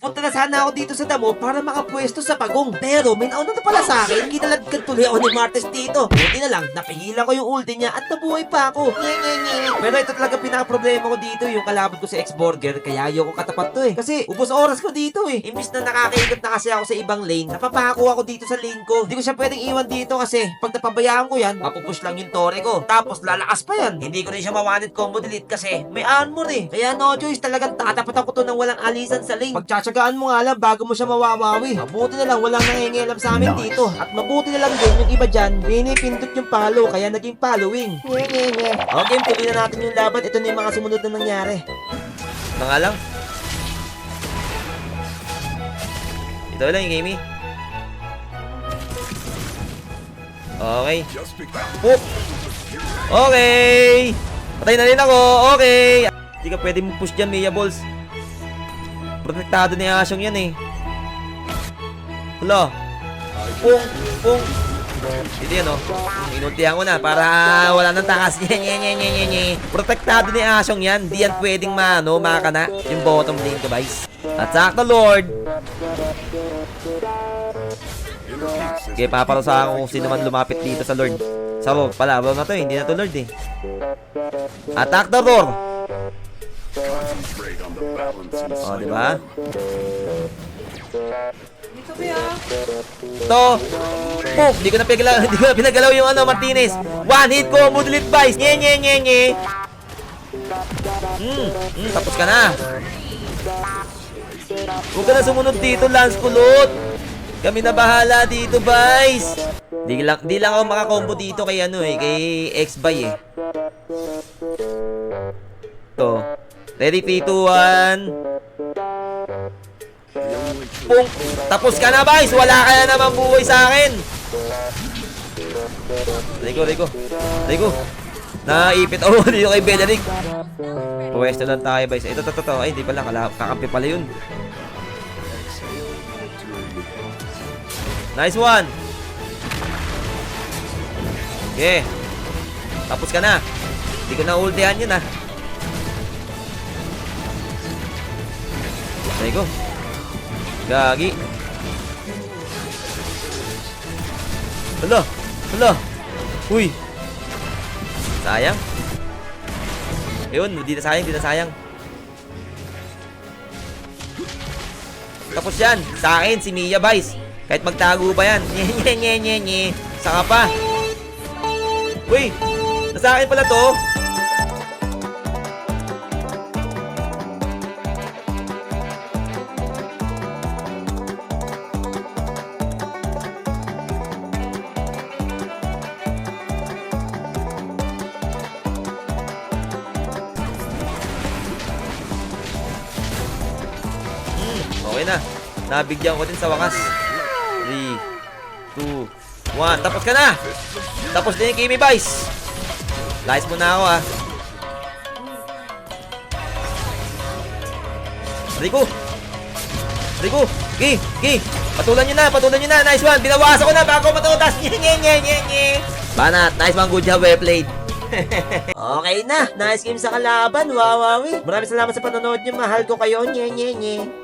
Pupunta na sana ako dito sa damo para makapwesto sa pagong. Pero may nauna na pala sa akin, ginalagkad tuloy ako ni Martes dito. Buti na lang, napigilan ko yung ulti niya at nabuhay pa ako. Pero ito talaga pinaka-problema ko dito, yung kalaban ko sa ex-burger, kaya ayoko katapat to eh. Kasi ubos oras ko dito eh. Imbis na nakakaikot na kasi ako sa ibang lane, napapako ako dito sa lane ko. Hindi ko siya pwedeng iwan dito kasi pag napabayaan ko yan, mapupush lang yung tore ko. Tapos lalakas pa yan. Hindi ko rin siya mawanit combo delete kasi may armor eh. Kaya no choice, talagang tatapatan ko to ng walang alisan sa lane. Pagtsatsagaan mo nga lang bago mo siya mawawawi. Mabuti na lang walang nangingialam sa amin dito. At mabuti na lang din yung iba dyan, pinipindot yung palo kaya naging following. Nye, nye, nye. Okay, tuloy na natin yung laban. Ito na yung mga sumunod na nangyari. Mga lang. Ito lang yung gamey. Okay. Poop! Okay! Patay na rin ako! Okay! Hindi ka pwede mo push dyan, Mia Balls. Protektado ni Asyong yan eh. Hala! Pung! Pung! Ito yan oh. Inultihan ko na para wala nang takas. Nye, nye, nye, nye, nye, nye. Protektado ni Asyong yan. Di yan pwedeng mano, makana. Yung bottom lane guys. At sakto, Lord. Okay, paparusahan ko kung sino man lumapit dito sa Lord. Sa Lord pala, wala na to eh. Hindi na to Lord eh. Attack the door! Oh, di ba? Dito ba ah? To! Poop! Di ko na pinagalaw, di ko na pinagalaw yung ano, Martinez. One hit ko, modulit vice. Nye, nye, nye, nye. Hmm, hmm, tapos ka na. Huwag ka na sumunod dito, Lance Kulot. Kami na bahala dito, Vice. Di lang, di lang ako makakombo dito kay ano eh, kay X-Buy eh. To. Ready, 3, 2, 1. Pung! Tapos ka na, Vice! Wala ka na naman buhay sa akin! Rico, Rico. Rico. Naipit ako dito kay Benedict. Pwesto lang tayo, Vice. Ito, ito, ito. Ay, di pala. Kakampi pala yun. Nice one. Okay. Tapos ka na. Hindi ko na ultihan yun, ah. Rico. Gagi. Hala! Hala! Uy! Sayang. Ayun, di na sayang, di na sayang. Tapos yan, sa akin, si Mia Vice. Kahit magtago pa yan. Nye, nye, nye, nye, nye. Saka pa. Uy! Nasa akin pala to. Okay na. Nabigyan ko din sa wakas. 3, 2, 1. Tapos ka na! Tapos din yung Kimi Vice. Lies mo na ako ah. Rico! Rico! Gi! Gi! Patulan nyo na! Patulan nyo na! Nice one! Binawasan ko na bago matutas! Nye, nye, nye, nye, nye! Banat! Nice one! Good job! Well played! okay na! Nice game sa kalaban! Wawawi! Maraming salamat sa panonood nyo! Mahal ko kayo! Nye, nye, nye!